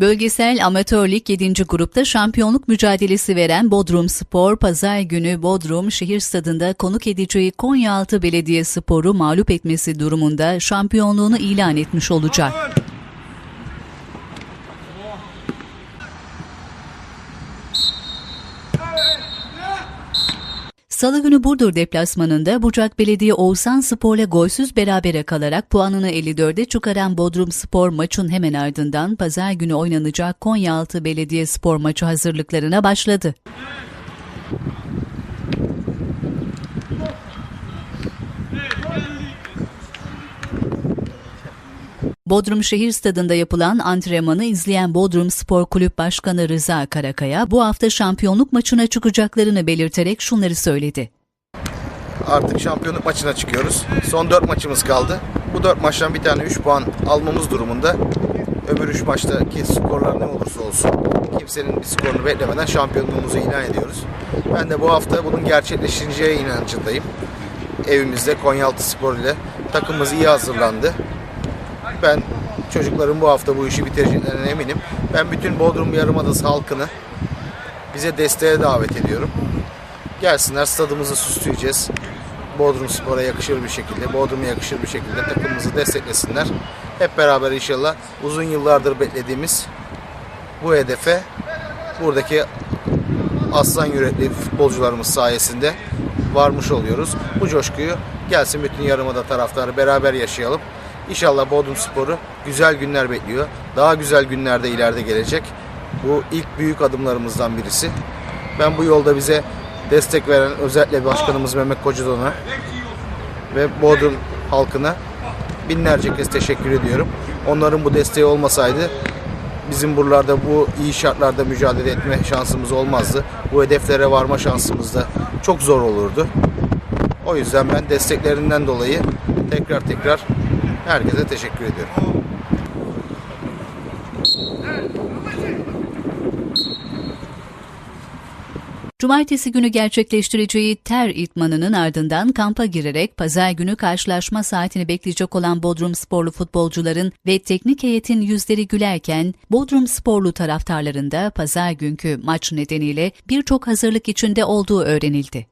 Bölgesel Amatör Lig 7. grupta şampiyonluk mücadelesi veren Bodrum Spor, pazar günü Bodrum şehir stadında konuk edeceği Konyaaltı Belediyespor'u mağlup etmesi durumunda şampiyonluğunu ilan etmiş olacak. Salı günü Burdur deplasmanında Bucak Belediye Oğuzhan Spor'la golsüz berabere kalarak puanını 54'e çıkaran Bodrum Spor maçın hemen ardından pazar günü oynanacak Konyaaltı Belediye Spor maçı hazırlıklarına başladı. Bodrum Şehir Stadında yapılan antrenmanı izleyen Bodrum Spor Kulüp Başkanı Rıza Karakaya bu hafta şampiyonluk maçına çıkacaklarını belirterek şunları söyledi. Artık şampiyonluk maçına çıkıyoruz. Son 4 maçımız kaldı. Bu 4 maçtan bir tane 3 puan almamız durumunda öbür 3 maçtaki skorlar ne olursa olsun kimsenin bir skorunu beklemeden şampiyonluğumuzu ilan ediyoruz. Ben de bu hafta bunun gerçekleşeceği inancındayım. Evimizde Konyaaltı Spor ile takımımız iyi hazırlandı. Ben çocukların bu hafta bu işi bitireceklerine eminim. Ben bütün Bodrum Yarımadası halkını bize desteğe davet ediyorum. Gelsinler stadımızı süsleyeceğiz. Bodrum Spor'a yakışır bir şekilde, Bodrum'a yakışır bir şekilde takımımızı desteklesinler. Hep beraber inşallah uzun yıllardır beklediğimiz bu hedefe buradaki aslan yürekli futbolcularımız sayesinde varmış oluyoruz. Bu coşkuyu gelsin bütün yarımada taraftarı beraber yaşayalım. İnşallah Bodrum Spor'u güzel günler bekliyor. Daha güzel günlerde ileride gelecek. Bu ilk büyük adımlarımızdan birisi. Ben bu yolda bize destek veren özellikle başkanımız Mehmet Kocadon'a ve Bodrum halkına binlerce kez teşekkür ediyorum. Onların bu desteği olmasaydı bizim buralarda bu iyi şartlarda mücadele etme şansımız olmazdı. Bu hedeflere varma şansımız da çok zor olurdu. O yüzden ben desteklerinden dolayı tekrar tekrar herkese teşekkür ediyorum. Cumartesi günü gerçekleştireceği ter itmanının ardından kampa girerek pazar günü karşılaşma saatini bekleyecek olan Bodrum sporlu futbolcuların ve teknik heyetin yüzleri gülerken Bodrum sporlu taraftarlarında pazar günkü maç nedeniyle birçok hazırlık içinde olduğu öğrenildi.